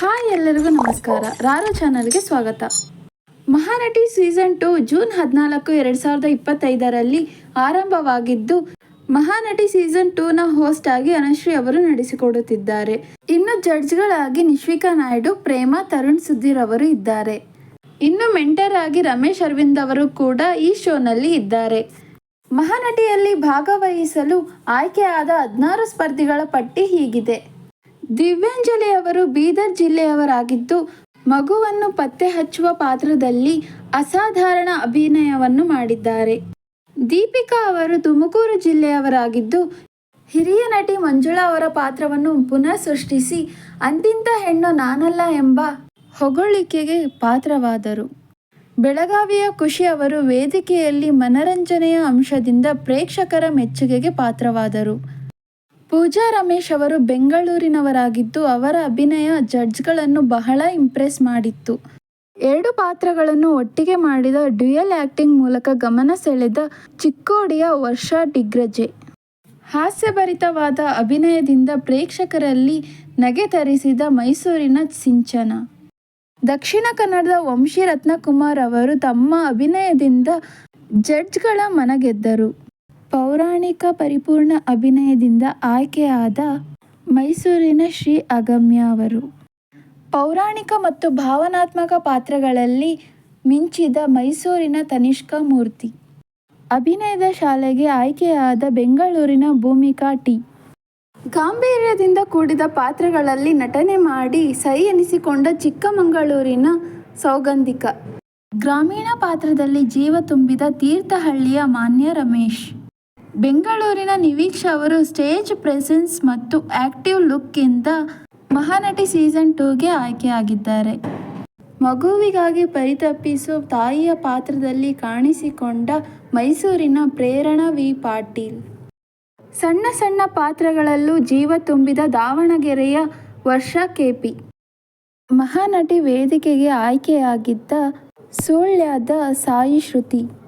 Hi ಎಲ್ಲರಿಗೂ ನಮಸ್ಕಾರ. ರಾರೋ ಚಾನಲ್ಗೆ ಸ್ವಾಗತ. ಮಹಾನಟಿ ಸೀಸನ್ ಟು ಜೂನ್ ಹದಿನಾಲ್ಕು ಎರಡು ಸಾವಿರದ ಇಪ್ಪತ್ತೈದರಲ್ಲಿ ಆರಂಭವಾಗಿದ್ದು, ಮಹಾನಟಿ ಸೀಸನ್ ಟೂನ ಹೋಸ್ಟ್ ಆಗಿ ಅನಶ್ರೀ ಅವರು ನಡೆಸಿಕೊಡುತ್ತಿದ್ದಾರೆ ಇನ್ನು ಜಡ್ಜ್ಗಳಾಗಿ ನಿಶ್ವಿಕಾ ನಾಯ್ಡು, ಪ್ರೇಮ, ತರುಣ್ ಸುಧೀರ್ ಅವರು ಇದ್ದಾರೆ. ಇನ್ನು ಮೆಂಟರ್ ಆಗಿ ರಮೇಶ್ ಅರವಿಂದ್ ಅವರು ಕೂಡ ಈ ಶೋನಲ್ಲಿ ಇದ್ದಾರೆ. ಮಹಾನಟಿಯಲ್ಲಿ ಭಾಗವಹಿಸಲು ಆಯ್ಕೆಯಾದ ಹದಿನಾರು ಸ್ಪರ್ಧಿಗಳ ಪಟ್ಟಿ ಹೀಗಿದೆ. ದಿವ್ಯಾಂಜಲಿ ಅವರು ಬೀದರ್ ಜಿಲ್ಲೆಯವರಾಗಿದ್ದು, ಮಗುವನ್ನು ಪತ್ತೆ ಹಚ್ಚುವ ಪಾತ್ರದಲ್ಲಿ ಅಸಾಧಾರಣ ಅಭಿನಯವನ್ನು ಮಾಡಿದ್ದಾರೆ. ದೀಪಿಕಾ ಅವರು ತುಮಕೂರು ಜಿಲ್ಲೆಯವರಾಗಿದ್ದು, ಹಿರಿಯ ನಟಿ ಮಂಜುಳಾ ಅವರ ಪಾತ್ರವನ್ನು ಪುನಃ ಸೃಷ್ಟಿಸಿ, ಅಂತಿಂತ ಹೆಣ್ಣು ನಾನಲ್ಲ ಎಂಬ ಹೊಗಳಿಕೆಗೆ ಪಾತ್ರವಾದರು. ಬೆಳಗಾವಿಯ ಖುಷಿ ಅವರು ವೇದಿಕೆಯಲ್ಲಿ ಮನರಂಜನೆಯ ಅಂಶದಿಂದ ಪ್ರೇಕ್ಷಕರ ಮೆಚ್ಚುಗೆಗೆ ಪಾತ್ರವಾದರು. ಪೂಜಾ ರಮೇಶ್ ಅವರು ಬೆಂಗಳೂರಿನವರಾಗಿದ್ದು ಅವರ ಅಭಿನಯ ಜಡ್ಜ್ಗಳನ್ನು ಬಹಳ ಇಂಪ್ರೆಸ್ ಮಾಡಿತ್ತು. ಎರಡು ಪಾತ್ರಗಳನ್ನು ಒಟ್ಟಿಗೆ ಮಾಡಿದ ಡ್ಯುಯಲ್ ಆಕ್ಟಿಂಗ್ ಮೂಲಕ ಗಮನ ಸೆಳೆದ ಚಿಕ್ಕೋಡಿಯ ವರ್ಷಾ ಡಿಗ್ರಜೆ. ಹಾಸ್ಯಭರಿತವಾದ ಅಭಿನಯದಿಂದ ಪ್ರೇಕ್ಷಕರಲ್ಲಿ ನಗೆ ತರಿಸಿದ ಮೈಸೂರಿನ ಸಿಂಚನ. ದಕ್ಷಿಣ ಕನ್ನಡದ ವಂಶಿ ರತ್ನಕುಮಾರ್ ಅವರು ತಮ್ಮ ಅಭಿನಯದಿಂದ ಜಡ್ಜ್ಗಳ ಮನಗೆದ್ದರು. ಪೌರಾಣಿಕ ಪರಿಪೂರ್ಣ ಅಭಿನಯದಿಂದ ಆಯ್ಕೆಯಾದ ಮೈಸೂರಿನ ಶ್ರೀ ಅಗಮ್ಯ ಅವರು. ಪೌರಾಣಿಕ ಮತ್ತು ಭಾವನಾತ್ಮಕ ಪಾತ್ರಗಳಲ್ಲಿ ಮಿಂಚಿದ ಮೈಸೂರಿನ ತನಿಷ್ಕಾ ಮೂರ್ತಿ. ಅಭಿನಯದ ಶಾಲೆಗೆ ಆಯ್ಕೆಯಾದ ಬೆಂಗಳೂರಿನ ಭೂಮಿಕಾ ಟಿ. ಗಾಂಭೀರ್ಯದಿಂದ ಕೂಡಿದ ಪಾತ್ರಗಳಲ್ಲಿ ನಟನೆ ಮಾಡಿ ಸೈ ಎನಿಸಿಕೊಂಡ ಚಿಕ್ಕಮಗಳೂರಿನ ಸೌಗಂಧಿಕ. ಗ್ರಾಮೀಣ ಪಾತ್ರದಲ್ಲಿ ಜೀವ ತುಂಬಿದ ತೀರ್ಥಹಳ್ಳಿಯ ಮಾನ್ಯ ರಮೇಶ್. ಬೆಂಗಳೂರಿನ ನಿವೀಕ್ಷ ಅವರು ಸ್ಟೇಜ್ ಪ್ರೆಸೆನ್ಸ್ ಮತ್ತು ಆಕ್ಟಿವ್ ಲುಕ್ಕಿಂದ ಮಹಾನಟಿ ಸೀಸನ್ ಟೂಗೆ ಆಯ್ಕೆಯಾಗಿದ್ದಾರೆ. ಮಗುವಿಗಾಗಿ ಪರಿತಪಿಸೋ ತಾಯಿಯ ಪಾತ್ರದಲ್ಲಿ ಕಾಣಿಸಿಕೊಂಡ ಮೈಸೂರಿನ ಪ್ರೇರಣಾ ವಿ ಪಾಟೀಲ್. ಸಣ್ಣ ಸಣ್ಣ ಪಾತ್ರಗಳಲ್ಲೂ ಜೀವ ತುಂಬಿದ ದಾವಣಗೆರೆಯ ವರ್ಷ ಕೆಪಿ ಮಹಾನಟಿ ವೇದಿಕೆಗೆ ಆಯ್ಕೆಯಾಗಿದ್ದ ಸುಳ್ಯದ ಸಾಯಿ ಶ್ರುತಿ.